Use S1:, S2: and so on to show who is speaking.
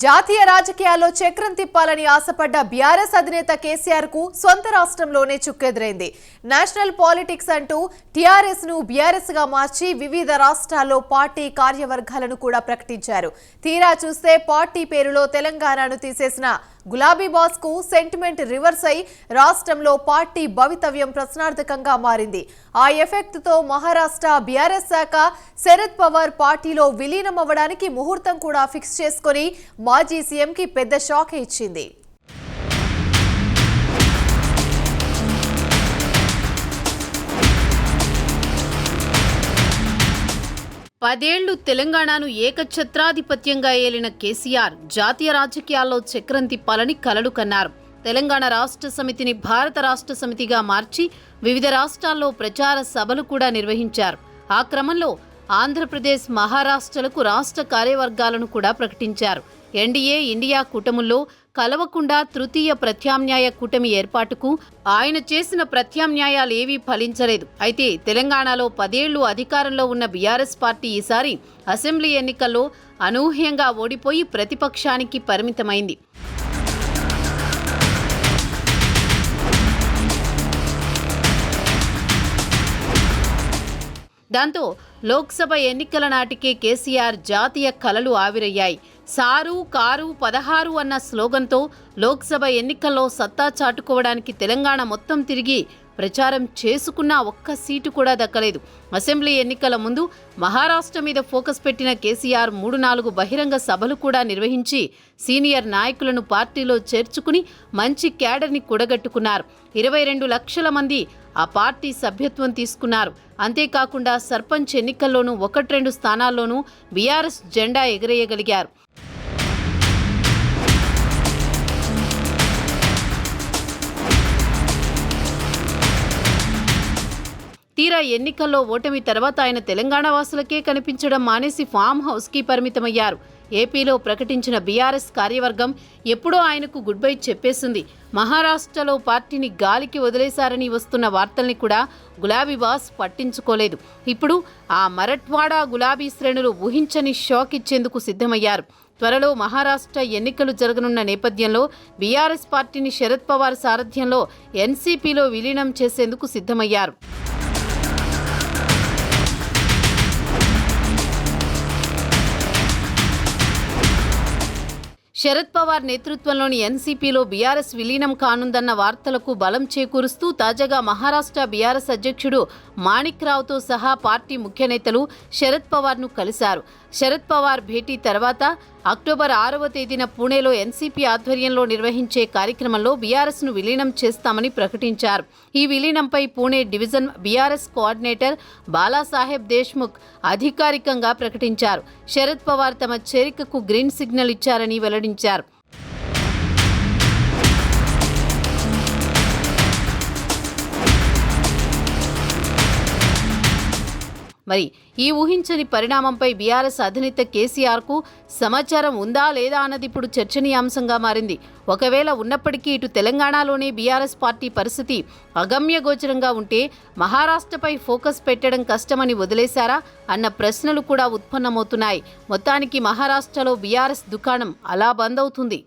S1: జాతీయ రాజకీయాల్లో చక్రం తిప్పాలని ఆశపడ్డ బీఆర్ఎస్ అధినేత కేసీఆర్కు సొంత రాష్ట్రంలోనే చుక్కెదురైంది. నేషనల్ పాలిటిక్స్ అంటూ టీఆర్ఎస్ను బీఆర్ఎస్గా మార్చి వివిధ రాష్ట్రాల్లో పార్టీ కార్యవర్గాలను కూడా ప్రకటించారు. తీరా చూస్తే పార్టీ పేరులో తెలంగాణను తీసేసిన గులాబీ బాస్కు సెంటిమెంట్ రివర్స్ అయి రాష్ట్రంలో పార్టీ భవితవ్యం ప్రశ్నార్థకంగా మారింది. ఆ ఎఫెక్ట్తో మహారాష్ట్ర బీఆర్ఎస్ శాఖ శరద్ పవార్ పార్టీలో విలీనం అవ్వడానికి ముహూర్తం కూడా ఫిక్స్ చేసుకొని మాజీ సీఎంకి పెద్ద షాక్ ఇచ్చింది.
S2: పదేళ్ళు తెలంగాణను ఏకఛత్రాధిపత్యంగా ఏలిన కేసీఆర్ జాతీయ రాజకీయాల్లో చక్రం తిప్పాలని కలలు కన్నారు. తెలంగాణ రాష్ట్ర సమితిని భారత రాష్ట్ర సమితిగా మార్చి వివిధ రాష్ట్రాల్లో ప్రచార సభలు కూడా నిర్వహించారు. ఆ క్రమంలో ఆంధ్రప్రదేశ్ మహారాష్ట్రలకు రాష్ట్ర కార్యవర్గాలను కూడా ప్రకటించారు. ఎన్డీఏ ఇండియా కూటముల్లో కలవకుండా తృతీయ ప్రత్యామ్నాయ కూటమి ఏర్పాటుకు ఆయన చేసిన ప్రత్యామ్నాయాలు ఏవీ ఫలించలేదు. అయితే తెలంగాణలో పదేళ్ళు అధికారంలో ఉన్న బీఆర్ఎస్ పార్టీ ఈసారి అసెంబ్లీ ఎన్నికల్లో అనూహ్యంగా ఓడిపోయి ప్రతిపక్షానికి పరిమితమైంది. దాంతో లోక్సభ ఎన్నికల నాటికే కేసీఆర్ జాతీయ కలలు ఆవిరయ్యాయి. సారు కారు పదహారు అన్న స్లోగన్తో లోక్సభ ఎన్నికల్లో సత్తా చాటుకోవడానికి తెలంగాణ మొత్తం తిరిగి ప్రచారం చేసుకున్న ఒక్క సీటు కూడా దక్కలేదు. అసెంబ్లీ ఎన్నికల ముందు మహారాష్ట్ర మీద ఫోకస్ పెట్టిన కేసీఆర్ మూడు నాలుగు బహిరంగ సభలు కూడా నిర్వహించి సీనియర్ నాయకులను పార్టీలో చేర్చుకుని మంచి క్యాడర్ని కూడగట్టుకున్నారు. ఇరవై రెండు లక్షల మంది ఆ పార్టీ సభ్యత్వం తీసుకున్నారు. అంతేకాకుండా సర్పంచ్ ఎన్నికల్లోనూ ఒకటి రెండు స్థానాల్లోనూ బీఆర్ఎస్ జెండా ఎగరేయగలిగారు. తీరా ఎన్నికల్లో ఓటమి తర్వాత ఆయన తెలంగాణ వాసులకే కనిపించడం మానేసి ఫామ్ హౌస్కి పరిమితమయ్యారు. ఏపీలో ప్రకటించిన బీఆర్ఎస్ కార్యవర్గం ఎప్పుడో ఆయనకు గుడ్ బై చెప్పేసింది. మహారాష్ట్రలో పార్టీని గాలికి వదిలేశారని వస్తున్న వార్తల్ని కూడా గులాబీ బాస్ పట్టించుకోలేదు. ఇప్పుడు ఆ మరట్వాడా గులాబీ శ్రేణులు ఊహించని షాక్ ఇచ్చేందుకు సిద్ధమయ్యారు. త్వరలో మహారాష్ట్ర ఎన్నికలు జరగనున్న నేపథ్యంలో బీఆర్ఎస్ పార్టీని శరద్ పవార్ సారథ్యంలో ఎన్సీపీలో విలీనం చేసేందుకు సిద్ధమయ్యారు. శరద్ పవార్ నేతృత్వంలోని ఎన్సీపీలో బీఆర్ఎస్ విలీనం కానుందన్న వార్తలకు బలం చేకూరుస్తూ తాజాగా మహారాష్ట్ర బీఆర్ఎస్ అధ్యక్షుడు మాణిక్ రావుతో సహా పార్టీ ముఖ్య నేతలు శరద్ పవార్ను కలిశారు. శరద్ పవార్ భేటీ తర్వాత అక్టోబర్ ఆరవ తేదీన పూణేలో ఎన్సీపీ ఆధ్వర్యంలో నిర్వహించే కార్యక్రమంలో బీఆర్ఎస్ను విలీనం చేస్తామని ప్రకటించారు. ఈ విలీనంపై Pune division BRS coordinator Balasaheb Deshmukh అధికారికంగా ప్రకటించారు. శరద్ పవార్ తమ చేరికకు గ్రీన్ సిగ్నల్ ఇచ్చారని వెల్లడించారు. మరి ఈ ఊహించని పరిణామంపై బీఆర్ఎస్ అధినేత కేసీఆర్కు సమాచారం ఉందా లేదా అన్నది ఇప్పుడు చర్చనీయాంశంగా మారింది. ఒకవేళ ఉన్నప్పటికీ ఇటు తెలంగాణలోనే బీఆర్ఎస్ పార్టీ పరిస్థితి అగమ్యగోచరంగా ఉంటే మహారాష్ట్రపై ఫోకస్ పెట్టడం కష్టమని వదిలేశారా అన్న ప్రశ్నలు కూడా ఉత్పన్నమవుతున్నాయి. మొత్తానికి మహారాష్ట్రలో బీఆర్ఎస్ దుకాణం అలా బంద్ అవుతుంది.